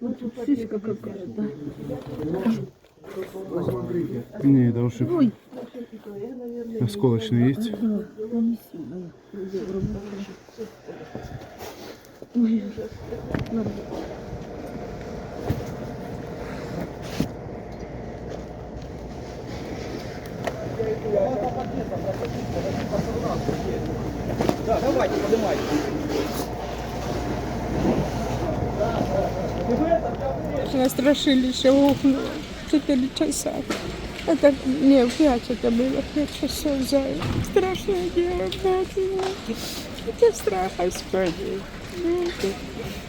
Вот тут сиська какая-то. Не, это ушиб. Ой. Осколочный есть? Да, он не сильный. Ой, ужас. Да, давайте, поднимайте. Ладно. Настрашились окна. Четыре часа. Это не в пять это было, пять часов за страшное дело, Бог мой. Это страх, Господи. Ну,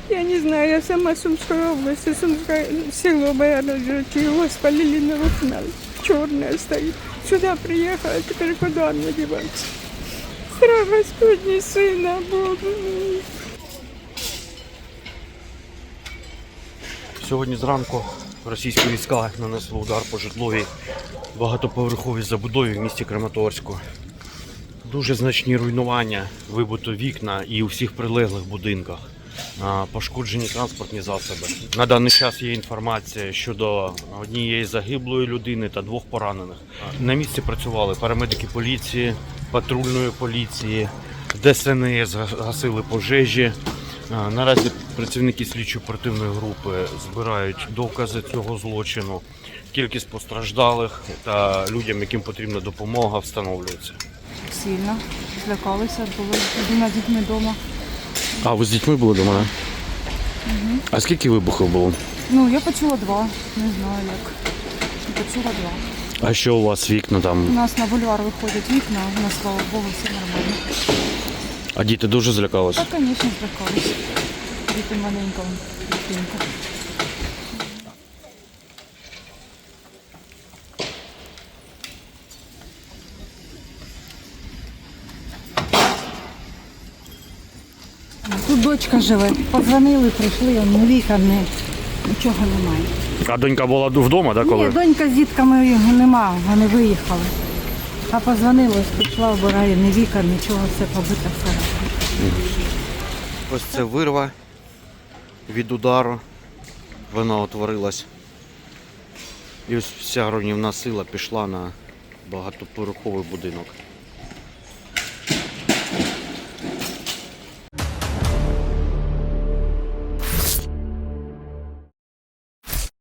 Я не знаю, я сама с Сумской области, Сумское село жить, его спалили на окна. Черная стоит. Сюда приехала, теперь куда мне деваться? Страх Господний, Сына Бога. Сьогодні зранку російські війська нанесли удар по житловій багатоповерховій забудові в місті Краматорську. Дуже значні руйнування, вибито вікна і у всіх прилеглих будинках. Пошкоджені транспортні засоби. На даний час є інформація щодо однієї загиблої людини та двох поранених. На місці працювали парамедики поліції, патрульної поліції, ДСНС гасили пожежі. Наразі працівники слідчо-оперативної групи збирають докази цього злочину. Кількість постраждалих та людям, яким потрібна допомога, встановлюється. Сильно злякалися, були з дітьми вдома. А ви з дітьми були вдома? Да? А скільки вибухів було? Ну, я почула два, не знаю як. Почула два. А що у вас вікна там? У нас на бульвар виходять вікна, у нас, слава Богу, все нормально. А діти дуже злякалися? Так, звісно, злякалися. Діти маленького дитинка. Тут дочка живе. Подзвонили, прийшли, вікон, ні, нічого немає. А донька була вдома, да, Ні, донька з дітками його нема, вони виїхали. А позвонила, прийшла, обирає ні віка, нічого, все побито все. Ось це вирва від удару. Вона утворилась. І ось вся руйнівна сила пішла на багатоповерховий будинок.